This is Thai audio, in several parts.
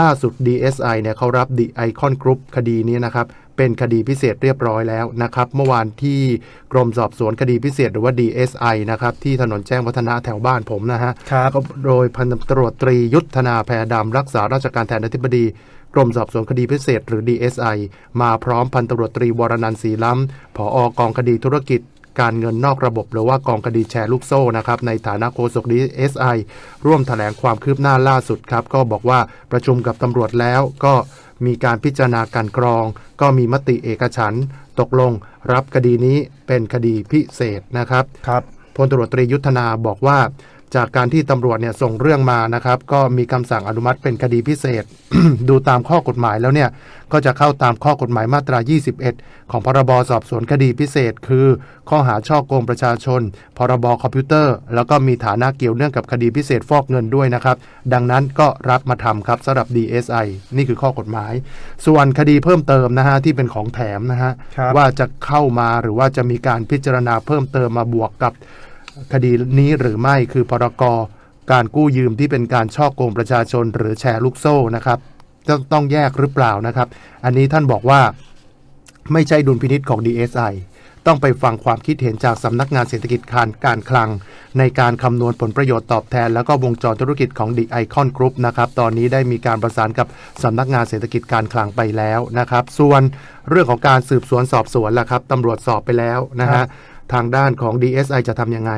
ล่าสุด DSI เนี่ยเขารับ The Icon Group คดีนี้นะครับ เป็นคดีพิเศษเรียบร้อยแล้วนะครับ เมื่อวานที่กรมสอบสวนคดีพิเศษหรือว่า DSI นะครับ ที่ถนนแจ้งวัฒนะแถวบ้านผมนะฮะครับก็โดยพันตำรวจตรียุทธนาแพรดำรักษาราชการแทนอธิบดีกรมสอบสวนคดีพิเศษหรือ DSI มาพร้อมพันตำรวจตรีวรนันท์ศรีล้ำผออกองคดีธุรกิจ การเงินนอกระบบหรือว่ากองคดีแชร์ลูกโซ่นะครับในฐานะโฆษก DSI ร่วมแถลงความคืบหน้าล่าสุดครับก็บอกว่าประชุมกับตำรวจแล้วก็มีการพิจารณาการกรอง ก็มีมติเอกฉันท์ตกลงรับคดีนี้เป็นคดีพิเศษนะครับครับพลตำรวจตรียุทธนาบอกว่า จากการที่ตำรวจเนี่ยส่งเรื่องมานะครับ ก็มีคำสั่งอนุมัติเป็นคดีพิเศษ ดูตามข้อกฎหมายแล้วเนี่ย ก็จะเข้าตามข้อกฎหมายมาตรา 21 ของพรบสอบสวนคดีพิเศษ คือข้อหาช่อโกงประชาชน พรบคอมพิวเตอร์ แล้วก็มีฐานะเกี่ยวเนื่องกับคดีพิเศษฟอกเงินด้วยนะครับ ดังนั้นก็รับมาทำครับสำหรับ DSI นี่คือข้อกฎหมาย ส่วนคดีเพิ่มเติมนะฮะที่เป็นของแถมนะฮะครับว่าจะเข้ามาหรือว่าจะมีการพิจารณาเพิ่มเติมมาบวกกับ คดีนี้หรือไม่คือพรกการกู้ยืมที่เป็นการช่อโกงประชาชนหรือแชร์ลูกโซ่นะครับต้องต้องแยกหรือเปล่านะครับ อันนี้ท่านบอกว่าไม่ใช่ดุลพินิษของ DSI ต้องไปฟังความคิดเห็นจากสำนักงานเศรษฐกิจการการคลัง ในการคำนวณผลประโยชน์ตอบแทน แล้วก็วงจรธุรกิจของ The Icon Group นะครับ ตอนนี้ได้มีการประสานกับสำนักงานเศรษฐกิจการคลังไปแล้วนะครับ ส่วนเรื่องของการสืบสวนสอบสวนล่ะครับตำรวจสอบไปแล้วนะฮะ ทางด้านของ DSI จะทำยังไง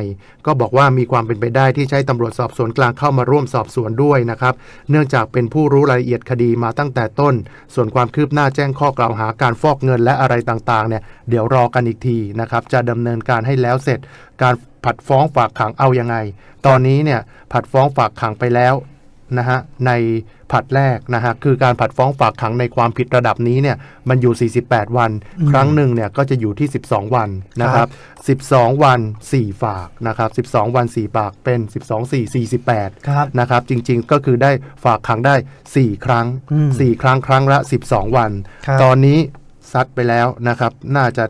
ก็บอกว่ามีความเป็นไปได้ที่ใช้ตำรวจสอบสวนกลางเข้ามาร่วมสอบสวนด้วยนะครับ เนื่องจากเป็นผู้รู้รายละเอียดคดีมาตั้งแต่ต้น ส่วนความคืบหน้าแจ้งข้อกล่าวหาการฟอกเงินและอะไรต่างๆเนี่ยเดี๋ยวรอกันอีกทีนะครับจะดำเนินการให้แล้วเสร็จ การผัดฟ้องฝากขังเอายังไง ตอนนี้เนี่ยผัดฟ้องฝากขังไปแล้ว นะฮะในผัดแรกนะฮะคือการผัดฟ้องฝากขังในความผิดระดับนี้เนี่ยมันอยู่ 48 วันอืมครั้งหนึ่งเนี่ยก็จะอยู่ที่ 12 วันนะครับ 12 วัน 4 ฝากนะครับ 12 วัน 4 ฝากเป็น 12 4 48ครับนะครับจริงๆก็คือได้ฝากขังได้ 4 ครั้งอืม4ครั้งครั้งละ 12 วันครับตอนนี้ซัดไปแล้วนะครับน่าจะ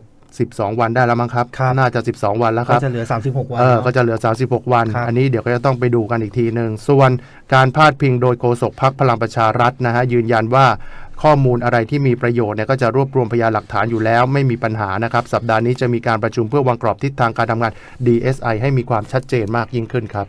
12 วันได้แล้วมั้งครับครับ น่าจะ 12 วันแล้วคก็รับจะเหลือ 36 วันเออเนอะก็จะเหลือ 36 วัน ครับ อันนี้เดี๋ยวก็จะต้องไปดูกันอีกทีหนึ่งส่วนการพาดพิงโดยโฆษกพักพลังประชารัฐนะฮะยืนยันว่าข้อมูลอะไรที่มีประโยชน์เนี่ยก็จะรวบรวมพยานหลักฐานอยู่แล้ว ไม่มีปัญหานะครับ สัปดาห์นี้จะมีการประชุมเพื่อวางกรอบทิศทางการทำงาน DSI ให้มีความชัดเจนมากยิ่งขึ้นครับ